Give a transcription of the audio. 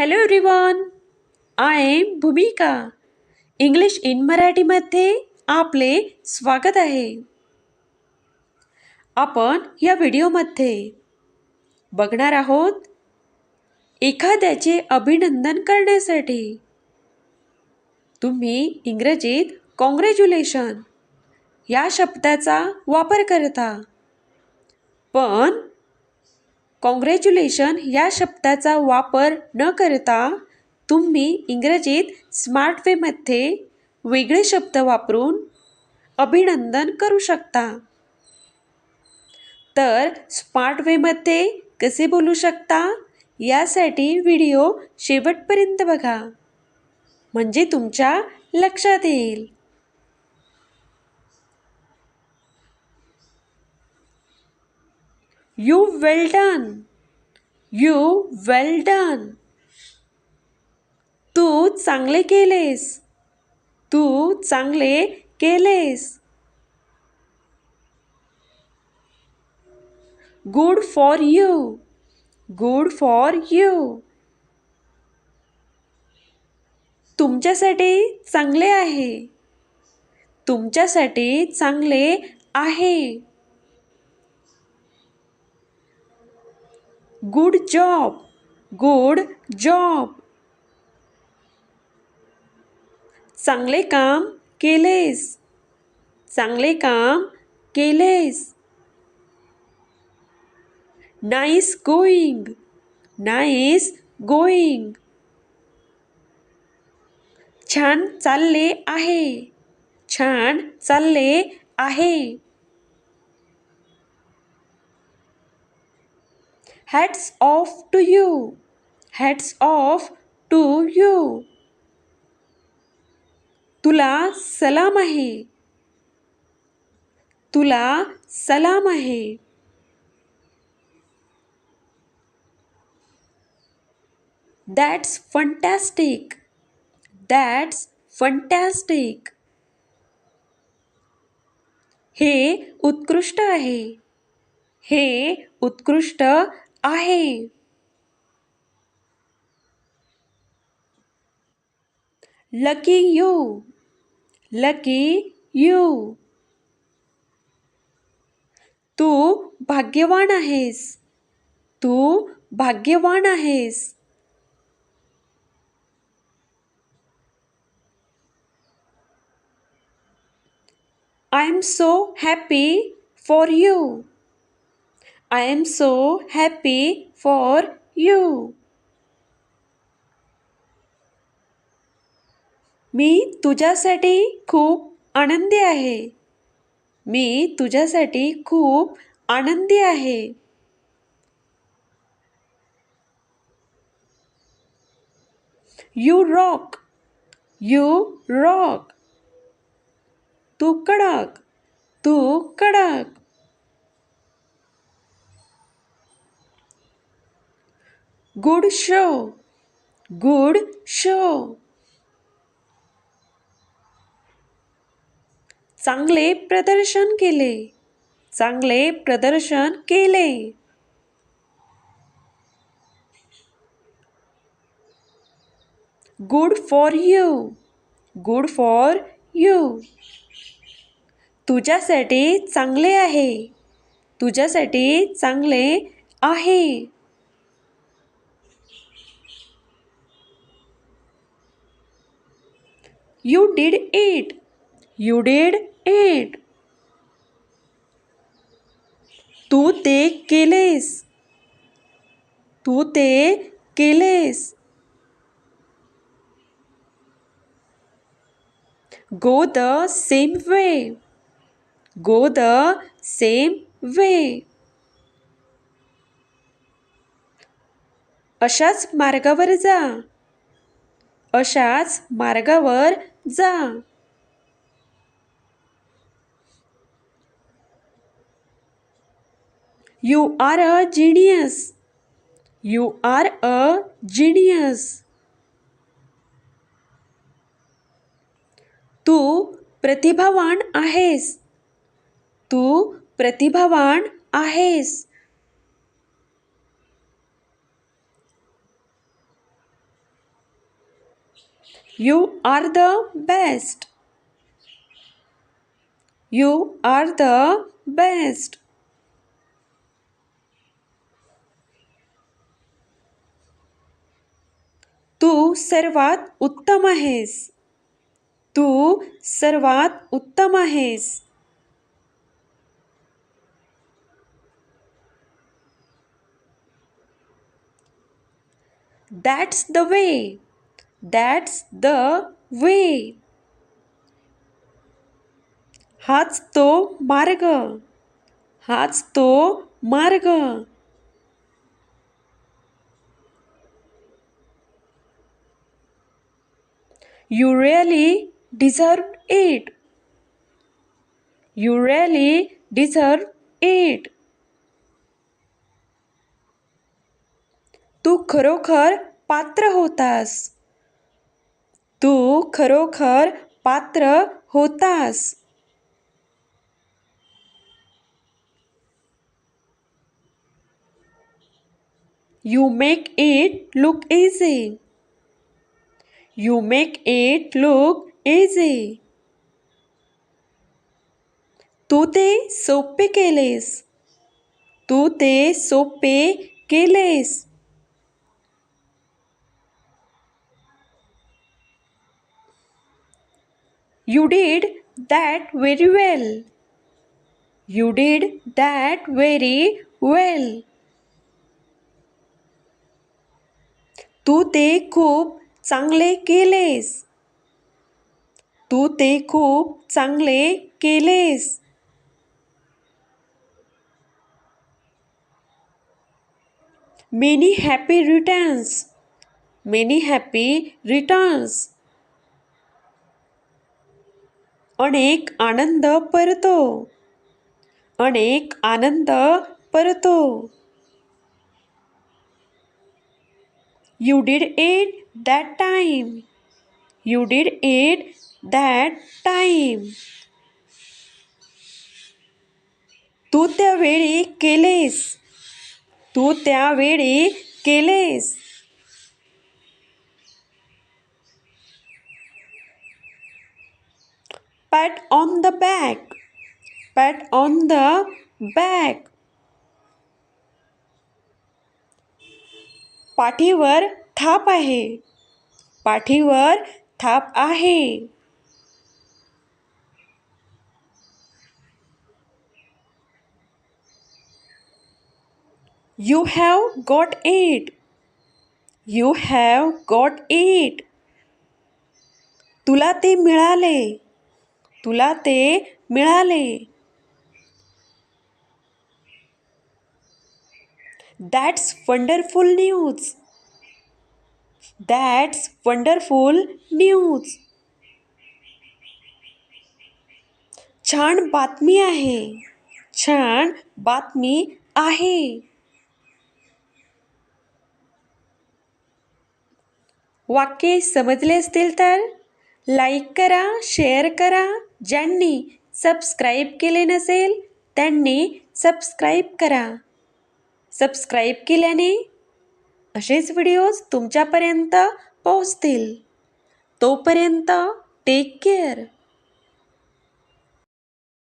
Hello everyone I am Bhumika English in मराठीमध्ये आपले स्वागत आहे. आपण या व्हिडिओमध्ये बघणार आहोत एखाद्याचे अभिनंदन करण्यासाठी. तुम्ही इंग्रजीत कॉंग्रॅच्युलेशन या शब्दाचा वापर करता. पण कॉंग्रॅच्युलेशन या शब्दाचा वापर न करता तुम्ही इंग्रजीत स्मार्ट वेमध्ये वेगळे शब्द वापरून अभिनंदन करू शकता. तर स्मार्ट वेमध्ये कसे बोलू शकता? यासाठी व्हिडिओ शेवटपर्यंत बघा. म्हणजे तुमच्या लक्षात येईल. You well done you well done तू चांगले केलेस. तू चांगले केलेस. Good for you good for you तुमच्यासाठी चांगले आहे. तुमच्यासाठी चांगले आहे. गुड जॉब गुड जॉब चांगले काम केलेस. चांगले काम केलेस. नाईस गोईंग नाईस गोईंग छान चालले आहे. छान चालले आहे. Hats off to you hats off to you तुला सलाम आहे. तुला सलाम आहे. दॅट्स फंटॅस्टिक दॅट्स फंटॅस्टिक हे उत्कृष्ट आहे. हे उत्कृष्ट आहे. लकी यू लकी यू तू भाग्यवान आहेस. तू भाग्यवान आहेस. I am so happy for you I am so happy for you मी तुझ्यासाठी खूप आनंदी आहे. मी तुझ्यासाठी खूप आनंदी आहे. यू रॉक यू रॉक तू कडक. तू कडक. Good show. Good show. चांगले प्रदर्शन केले. चांगले प्रदर्शन केले. Good for you. Good for you. तुझ्यासाठी चांगले आहे. तुझ्यासाठी चांगले आहे. You did it you did it तू ते केलेस. तू ते केलेस. Go the same way go the same way अशाच मार्गावर जा. अशाच मार्गावर जा. You are a genius you are a genius तू प्रतिभावान आहेस. तू प्रतिभावान आहेस. You are the best you are the best तू सर्वात उत्तम आहेस. तू सर्वात उत्तम आहेस. That's the way that's the way हाच तो मार्ग. हाच तो मार्ग. You really deserve it you really deserve it तू खरोखर पात्र होतास. तू खरोखर पात्र होतास. You make it look easy you make it look easy तू ते सोपे केलेस. तू ते सोपे केलेस. You did that very well. You did that very well. तू ते खूप चांगले केलेस तू ते खूप चांगले केलेस many happy returns many happy returns अनेक आनंद परतो. अनेक आनंद परतो. You did it that time you did it that time तू त्यावेळी केलेस. तू त्यावेळी केलेस. Pat on the back. Pat on the back. पाठीवर थाप आहे. पाठीवर थाप आहे. You have got it you have got it तुला ते मिळाले. तुला ते मिळाले. That's wonderful news that's wonderful news छान बातमी आहे. छान बातमी आहे. वाक्य समजले असतील तर लाईक करा शेअर करा. ज्यांनी सबस्क्राईब केले नसेल त्यांनी सबस्क्राईब करा. सबस्क्राईब केल्याने असेच व्हिडिओज तुमच्यापर्यंत पोहोचतील. तोपर्यंत टेक केअर